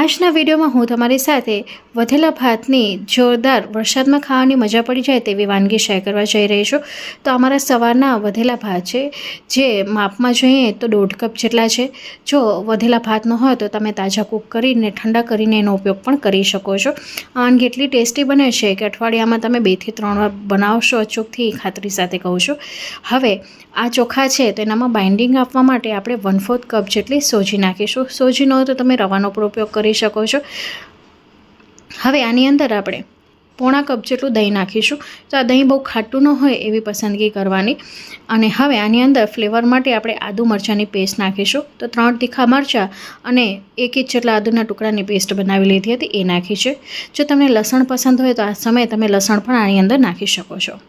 આજના વિડીયોમાં હું તમારી સાથે વધેલા ભાતની જોરદાર વરસાદમાં ખાવાની મજા પડી જાય તેવી વાનગી શેર કરવા જઈ રહી છું. તો અમારા સવારના વધેલા ભાત છે, જે માપમાં જોઈએ તો દોઢ કપ જેટલા છે. જો વધેલા ભાતનો હોય તો તમે તાજા કૂક કરીને, ઠંડા કરીને એનો ઉપયોગ પણ કરી શકો છો. આ વાનગી એટલી ટેસ્ટી બને છે કે અઠવાડિયામાં તમે બેથી ત્રણ વાર બનાવશો અચૂકથી ખાતરી સાથે કહું છું. હવે આ ચોખા છે તો એનામાં બાઇન્ડિંગ આપવા માટે આપણે વન ફોર્થ કપ જેટલી સોજી નાખીશું. સોજી ન હોય તો તમે રવાનો પણ ઉપયોગ કરી શકો છો. હવે આની અંદર આપણે પોણા કપ જેટલું દહીં નાખીશું. તો આ દહીં બહુ ખાટું ન હોય એવી પસંદગી કરવાની. અને હવે આની અંદર ફ્લેવર માટે આપણે આદુ મરચાંની પેસ્ટ નાખીશું. તો ત્રણ તીખા મરચાં અને એક ઇંચ જેટલા આદુના ટુકડાની પેસ્ટ બનાવી લીધી હતી, એ નાખી છે. જો તમને લસણ પસંદ હોય તો આ સમયે તમે લસણ પણ આની અંદર નાખી શકો છો.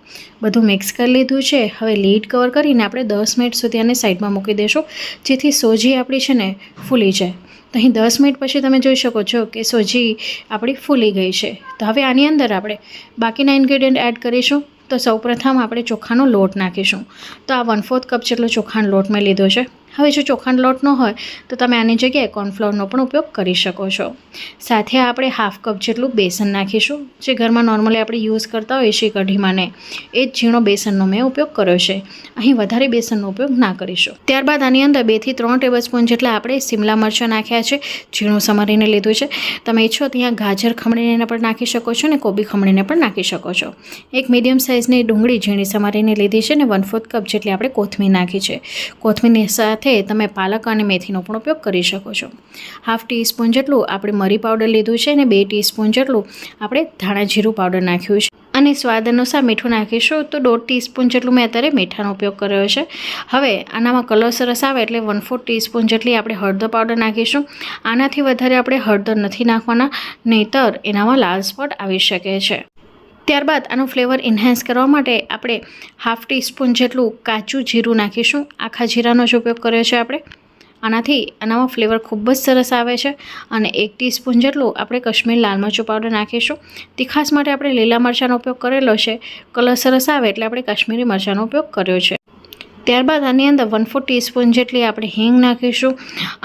બધું મિક્સ કરી લીધું છે. હવે લીડ કવર કરીને આપણે દસ મિનિટ સુધી આને સાઈડમાં મૂકી દઈશું જેથી સોજી આપણી છે ને ફૂલી જાય. તો અહીં દસ મિનિટ પછી તમે જોઈ શકો છો કે સોજી આપણી ફૂલી ગઈ છે. તો હવે આની અંદર આપણે બાકીના ઇન્ગ્રેડિયન્ટ એડ કરીશું. તો સૌપ્રથમ આપણે ચોખાનો લોટ નાખીશું. તો આ વન ફોર્થ કપ જેટલો ચોખાનો લોટ મેં લીધો છે. હવે જો ચોખાનો લોટ ન હોય, તો તમે આની જગ્યાએ કોર્નફ્લોરનો પણ ઉપયોગ કરી શકો છો. સાથે આપણે હાફ કપ જેટલું બેસન નાખીશું, જે ઘરમાં નોર્મલી આપણે યુઝ કરતા હોઈએ છીએ કઢીમાં ને એ જ ઝીણો બેસનનો મેં ઉપયોગ કર્યો છે. અહીં વધારે બેસનનો ઉપયોગ ના કરીશું. ત્યારબાદ આની અંદર બેથી ત્રણ ટેબલ સ્પૂન જેટલા આપણે શિમલા મરચાં નાખ્યા છે, ઝીણું સમારીને લીધું છે. તમે ઈચ્છો ત્યાં ગાજર ખમણીને પણ નાખી શકો છો ને કોબી ખમણીને પણ નાખી શકો છો. એક મીડિયમ સાઇઝની ડુંગળી ઝીણી સમારીને લીધી છે ને વન ફોર્થ કપ જેટલી આપણે કોથમીર નાખી છે. કોથમીરની સાથે તમે પાલક અને મેથીનો પણ ઉપયોગ કરી શકો છો. હાફ ટીસ્પૂન જેટલું આપણે મરી પાવડર લીધું છે અને બે ટીસ્પૂન જેટલું આપણે ધાણા જીરું પાવડર નાખ્યું છે. અને સ્વાદ અનુસાર મીઠું નાખીશું તો દોઢ ટીસ્પૂન જેટલું મેં અત્યારે મીઠાનો ઉપયોગ કર્યો છે. હવે આનામાં કલર સરસ આવે એટલે વન ફોર ટીસ્પૂન જેટલી આપણે હળદર પાવડર નાખીશું. આનાથી વધારે આપણે હળદર નથી નાખવાના, નહીંતર એનામાં લાલ સ્પોટ આવી શકે છે. ત્યારબાદ આનું ફ્લેવર ઇન્હેન્સ કરવા માટે આપણે હાફ ટીસ્પૂન જેટલું કાચું જીરું નાખીશું. આખા જીરાનો જ ઉપયોગ કર્યો છે આપણે. આનાથી આનામાં ફ્લેવર ખૂબ જ સરસ આવે છે અને એક ટીસ્પૂન જેટલું આપણે કશ્મીર લાલ મરચું પાવડર નાખીશું. તીખાસ માટે આપણે લીલા મરચાંનો ઉપયોગ કરેલો છે. કલર સરસ આવે એટલે આપણે કાશ્મીરી મરચાંનો ઉપયોગ કર્યો છે. ત્યારબાદ આની અંદર વન ફોર ટીસ્પૂન જેટલી આપણે હિંગ નાખીશું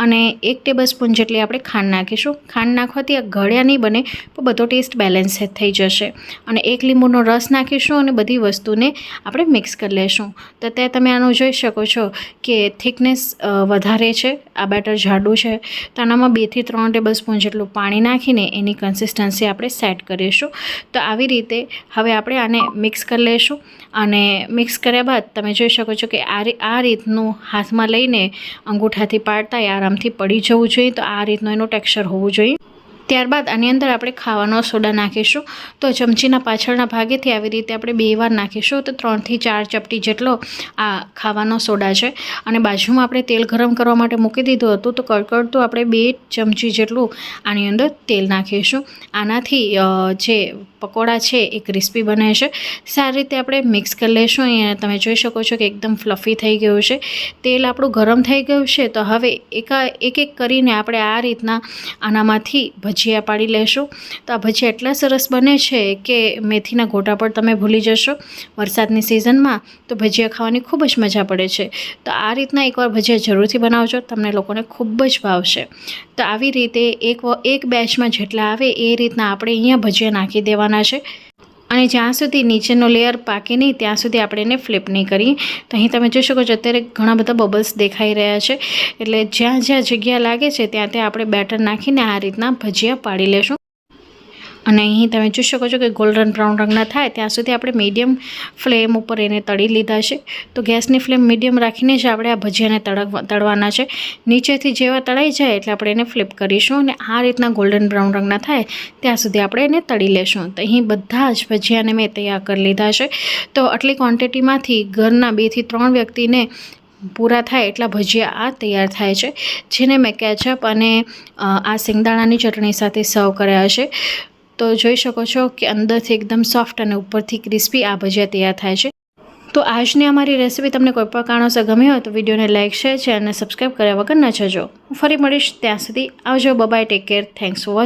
અને એક ટેબલ સ્પૂન જેટલી આપણે ખાંડ નાખીશું. ખાંડ નાખવાથી આ ગળ્યા નહીં બને તો બધો ટેસ્ટ બેલેન્સ થઈ જશે. અને એક લીંબુનો રસ નાખીશું અને બધી વસ્તુને આપણે મિક્સ કરી લેશું. તો ત્યાં તમે આનું જોઈ શકો છો કે થિકનેસ વધારે છે, આ બેટર જાડું છે. તો આનામાં બેથી ત્રણ ટેબલ સ્પૂન જેટલું પાણી નાખીને એની કન્સિસ્ટન્સી આપણે સેટ કરીશું. તો આવી રીતે હવે આપણે આને મિક્સ કરી લઈશું અને મિક્સ કર્યા બાદ તમે જોઈ શકો છો કે આ રીતનું હાથમાં લઈને અંગૂઠાથી પાડતા એ આરામથી પડી જવું જોઈએ. તો આ રીતનું એનું ટેક્સચર હોવું જોઈએ. ત્યારબાદ આની અંદર આપણે ખાવાનો સોડા નાખીશું. તો ચમચીના પાછળના ભાગેથી આવી રીતે આપણે બે વાર નાખીશું. તો ત્રણથી ચાર ચપટી જેટલો આ ખાવાનો સોડા છે. અને બાજુમાં આપણે તેલ ગરમ કરવા માટે મૂકી દીધું હતું, તો કડકડતું આપણે બે ચમચી જેટલું આની અંદર તેલ નાખીશું. આનાથી જે પકોડા છે એ ક્રિસ્પી બને છે. સારી રીતે આપણે મિક્સ કરી લઈશું અહીંયા તમે જોઈ શકો છો કે એકદમ ફ્લફી થઈ ગયું છે. તેલ આપણું ગરમ થઈ ગયું છે. તો હવે એકા એક એક કરીને આપણે આ રીતના આનામાંથી ભજીયા પાડી લેશું. તો આ ભજીયા એટલા સરસ બને છે કે મેથીના ગોટા પણ તમે ભૂલી જશો. વરસાદની સિઝનમાં તો ભજીયા ખાવાની ખૂબ જ મજા પડે છે. તો આ રીતના એકવાર ભજીયા જરૂરથી બનાવજો, તમને લોકોને ખૂબ જ ભાવશે. તો આવી રીતે એક એક બેચમાં જેટલા આવે એ રીતના આપણે અહીંયા ભજીયા નાખી દેવાના છે. અને જ્યાં સુધી નીચેનો લેયર પાકે નહીં, ત્યાં સુધી આપણે એને ફ્લિપ નહીં કરીએ. તો અહીં તમે જોઈ શકો છો, અત્યારે ઘણા બધા બબલ્સ દેખાઈ રહ્યા છે. એટલે જ્યાં જ્યાં જગ્યા લાગે છે, ત્યાં ત્યાં આપણે બેટર નાખીને આ રીતના ભજીયા પાડી લેશું. અને અહીં તમે જોઈ શકો છો કે ગોલ્ડન બ્રાઉન રંગના થાય, ત્યાં સુધી આપણે મીડિયમ ફ્લેમ ઉપર એને તળી લીધા છે. તો ગેસની ફ્લેમ મીડિયમ રાખીને જ આપણે આ ભજીયાને તળવા, તળવાના છે. નીચેથી જેવા તળાઈ જાય એટલે આપણે એને ફ્લિપ કરીશું અને આ રીતના ગોલ્ડન બ્રાઉન રંગના થાય, ત્યાં સુધી આપણે એને તળી લેશું. તો અહીં બધા જ ભજીયાને મેં તૈયાર કરી લીધા છે. તો આટલી ક્વોન્ટિટીમાંથી ઘરના બેથી ત્રણ વ્યક્તિને પૂરા થાય એટલા ભજીયા આ તૈયાર થાય છે, જેને મેં કેચઅપ અને આ સિંગદાણાની ચટણી સાથે સર્વ કર્યા છે. તો જોઈ શકો છો કે અંદરથી એકદમ સોફ્ટ અને ઉપરથી ક્રિસ્પી આ ભજીયા તૈયાર થાય છે. તો આજની અમારી રેસીપી તમને કોઈ પણ કારણોસર ગમી હોય તો વિડીયોને લાઇક શેર છે અને સબસ્ક્રાઈબ કર્યા વગર ન જજો. હું ફરી મળીશ ત્યાં સુધી. આવજો. Bye bye take care thanks for watching